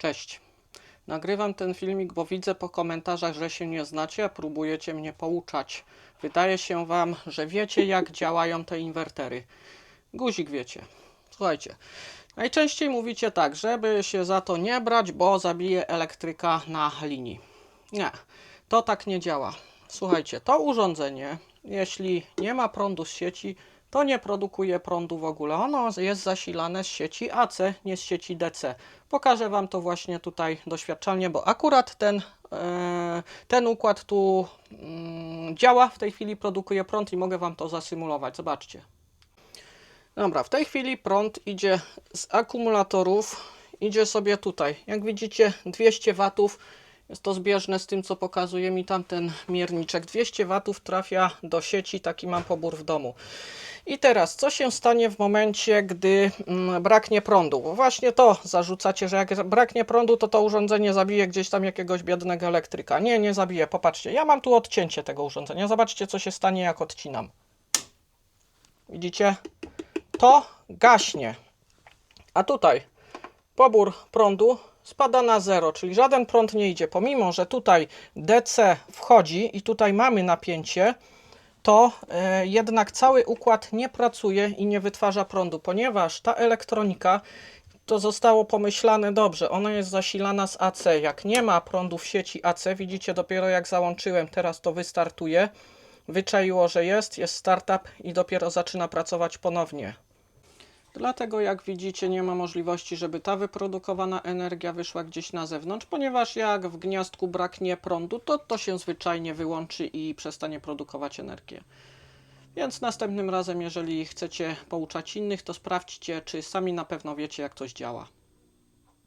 Cześć. Nagrywam ten filmik, bo widzę po komentarzach, że się nie znacie, a próbujecie mnie pouczać. Wydaje się Wam, że wiecie, jak działają te inwertery. Guzik wiecie. Słuchajcie, najczęściej mówicie tak, żeby się za to nie brać, bo zabije elektryka na linii. Nie, to tak nie działa. Słuchajcie, to urządzenie, jeśli nie ma prądu z sieci, to nie produkuje prądu w ogóle. Ono jest zasilane z sieci AC, nie z sieci DC. Pokażę Wam to właśnie tutaj doświadczalnie, bo akurat ten, e, ten układ tu mm, działa, w tej chwili produkuje prąd i mogę Wam to zasymulować. Zobaczcie. Dobra, w tej chwili prąd idzie z akumulatorów, idzie sobie tutaj. Jak widzicie 200 watów, jest to zbieżne z tym, co pokazuje mi tamten mierniczek. 200 watów trafia do sieci, taki mam pobór w domu. I teraz, co się stanie w momencie, gdy mm, braknie prądu? Bo właśnie to zarzucacie, że jak braknie prądu, to to urządzenie zabije gdzieś tam jakiegoś biednego elektryka. Nie, nie zabije. Popatrzcie, ja mam tu odcięcie tego urządzenia. Zobaczcie, co się stanie, jak odcinam. Widzicie? To gaśnie. A tutaj pobór prądu spada na zero, czyli żaden prąd nie idzie. Pomimo, że tutaj DC wchodzi i tutaj mamy napięcie, to e, jednak cały układ nie pracuje i nie wytwarza prądu, ponieważ ta elektronika to zostało pomyślane dobrze. Ona jest zasilana z AC. Jak nie ma prądu w sieci AC, widzicie dopiero jak załączyłem, teraz to wystartuje. Wyczaiło, że jest, jest startup i dopiero zaczyna pracować ponownie. Dlatego, jak widzicie, nie ma możliwości, żeby ta wyprodukowana energia wyszła gdzieś na zewnątrz, ponieważ jak w gniazdku braknie prądu, to to się zwyczajnie wyłączy i przestanie produkować energię. Więc następnym razem, jeżeli chcecie pouczać innych, to sprawdźcie, czy sami na pewno wiecie, jak coś działa.